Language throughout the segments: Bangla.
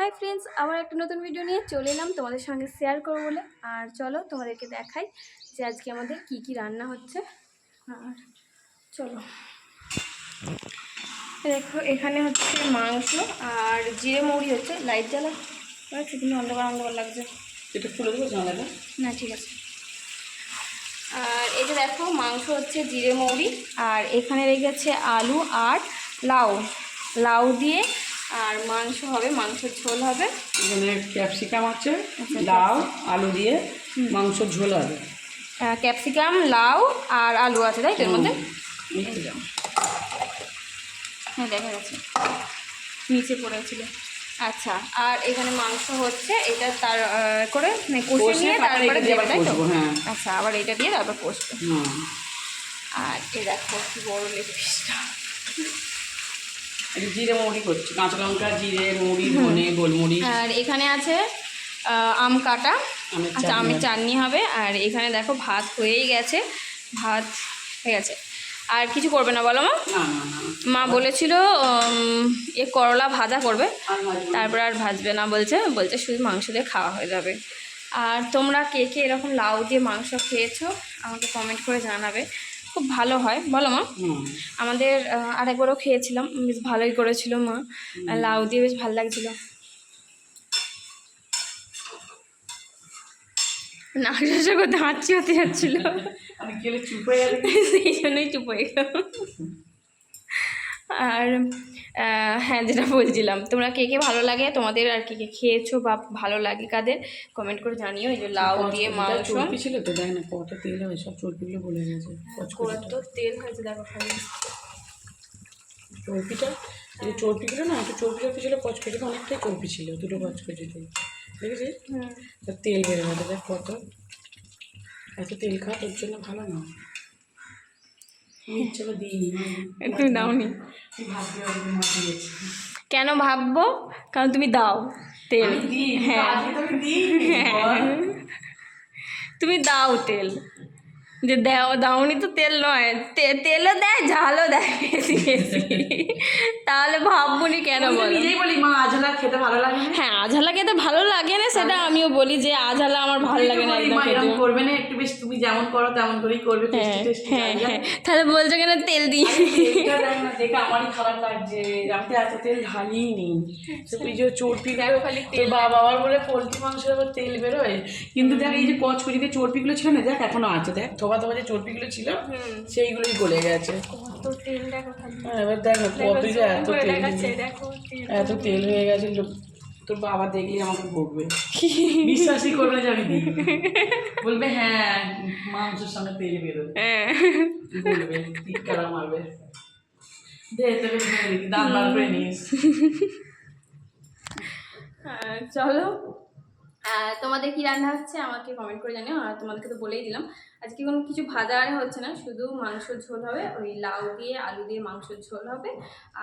হাই ফ্রেন্ডস আবার একটা নতুন ভিডিও নিয়ে চলে এলাম তোমাদের সঙ্গে শেয়ার করব বলে। আর চলো তোমাদেরকে দেখাই যে আজকে আমাদের কি কি রান্না হচ্ছে। আর চলো। দেখো এখানে হচ্ছে মাংস আর জিরে মৌরি হচ্ছে লাইট জ্বালা। লাগছে কিন্তু অন্ধকার অন্ধকার লাগছে। এটা খুলে দেবো না ঠিক আছে। আর এই যে দেখো মাংস হচ্ছে জিরে মৌরি আর এখানে রেখেছে আলু আর লাউ। লাউ দিয়ে আর মাংস হবে মাংসের ঝোল হবে। এখানে ক্যাপসিকাম আছে লাউ আলু দিয়ে মাংস ঝোল হবে। ক্যাপসিকাম লাউ আর আলু আছে তাই এর মধ্যে। হ্যাঁ দেখা যাচ্ছে। নিচে পড়েছিল। আচ্ছা আর এখানে মাংস হচ্ছে এটা তার করে মানে কষে নিয়ে তারপরে দেবে তাই তো? হ্যাঁ। আচ্ছা আবার এটা দিয়ে তারপর কষবে। আর এ দেখো কি বড় লেগ পিসটা। জিরে মৌরি করছি কাঁচা লঙ্কা জিরে মৌরি ধনে গোলমরিচ। আর এখানে আছে আম কাটা। আচ্ছা আমের চাটনি হবে। আর এখানে দেখো ভাত হয়েই গেছে। ভাত হয়ে গেছে। আর কিছু করবে না বলো মা? মা বলেছিল এ করলা ভাজা করবে। তারপর আর ভাজবে না বলছে। বলছে শুধু মাংস দিয়ে খাওয়া হয়ে যাবে। আর তোমরা কে কে এরকম লাউ দিয়ে মাংস খেয়েছো আমাকে কমেন্ট করে জানাবে। খুব ভালো হয়। বলো মা? আমাদের আরেকবারও খেয়েছিলাম। বেশ ভালোই করেছিল মা। লাউ দিয়ে বেশ ভালো লাগছিল। না শেষে করতে হাঁচি হতে যাচ্ছিল। সেই জন্যই চুপ হয়ে গেলাম। আর হ্যাঁ যেটা বলছিলাম। তোমরা কে কে ভালো লাগে? তোমাদের আর কি কে খেয়েছো বা ভালো লাগে কাদের? কমেন্ট করে জানিও। এই যে লাউ দিয়ে মাংস। ছিল তো দেখ না কত তেল হয় সব চর্বিগুলো বলে গেছে। কত তেল হয়েছে দেখো খালি। চর্বিটা? এই চর্বিগুলো না একটু চর্বি চর্বি ছিল কচকচিতে অনেকটাই চর্বি ছিল দুটো কচকচিতে দেখেছিস? তেল বেড়ে গেছে দেখ কত। এত তেল খাওয়া তোর জন্য ভালো না। দিইনি একটু দাওনি কেন ভাববো? কারণ তুমি দাও তেল। হ্যাঁ। বল। তুমি দাও তেল। যে দাও দাওনি তো তেল নয়। তেলও দেয় ঝালও দেয়। তাহলে ভাববনি কেন তো নিজেই বলি মা আজলা খেতে ভালো লাগে না? হ্যাঁ আঝালা খেতে ভালো লাগে না সেটা আমিও বলি যে আঝালা আমার ভালো লাগে না বলি, একদম খেতে। করবে না একটু বেশ তুমি যেমন করো তেমন করেই করবে হ্যাঁ হ্যাঁ হ্যাঁ তাহলে বলছো কেন তেল দিই দেখ আমারই খারাপ লাগছে আমি তো এত তেল ঢালিই নি তুই যে চর্বি দেখো খালি তেল বাবা আবার বলে পোলট্রি মাংসের আবার তেল বেরোয়? কিন্তু দেখ এই যে কচকরিতে চর্বিগুলো ছিল না দেখ এখনও আছে দেখ থোবা থোবা যে চর্বিগুলো ছিল সেইগুলোই গলে গেছে। এবার দেখ কত যে এত তেল এত তেল হয়ে গেছে তোর বাবা দেখলে আমাকে বকবে। বিশ্বাসই করবে না আমি বলবে হ্যাঁ মাংসের সঙ্গে তেল বেরোবে। হ্যাঁ। বলবে মারবে। দে তোকে দাম বার করে নিস চলো। তোমাদের কি রান্না হচ্ছে আমাকে কমেন্ট করে জানিও, আর তোমাদেরকে তো বলেই দিলাম। আজকে কোনো কিছু ভাজা আর হচ্ছে না, শুধু মাংসর ঝোল হবে, ওই লাউ দিয়ে, আলু দিয়ে মাংসর ঝোল হবে,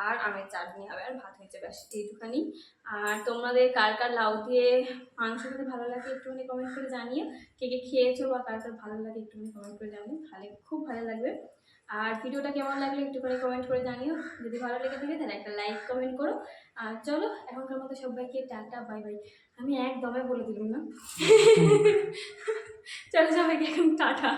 আর আমের চাটনি হবে, আর ভাত হয়েছে, ব্যাস, এইটুখানি। আর তোমাদের কার কার লাউ দিয়ে মাংস খেতে ভালো লাগে একটুখানি কমেন্ট করে জানিও। কে কে খেয়েছো বা কার কার ভালো লাগে একটুখানি কমেন্ট করে জানিও, তাহলে খুব ভালো লাগবে। আর ভিডিওটা কেমন লাগলে একটুখানি কমেন্ট করে জানিও। যদি ভালো লেগে থাকে তাহলে একটা লাইক কমেন্ট করো। আর চলো এখনকার মতো সবাইকে টাটা বাই বাই আমি একদমই বলে দিলাম না। চলো সবাইকে এখন টাটা।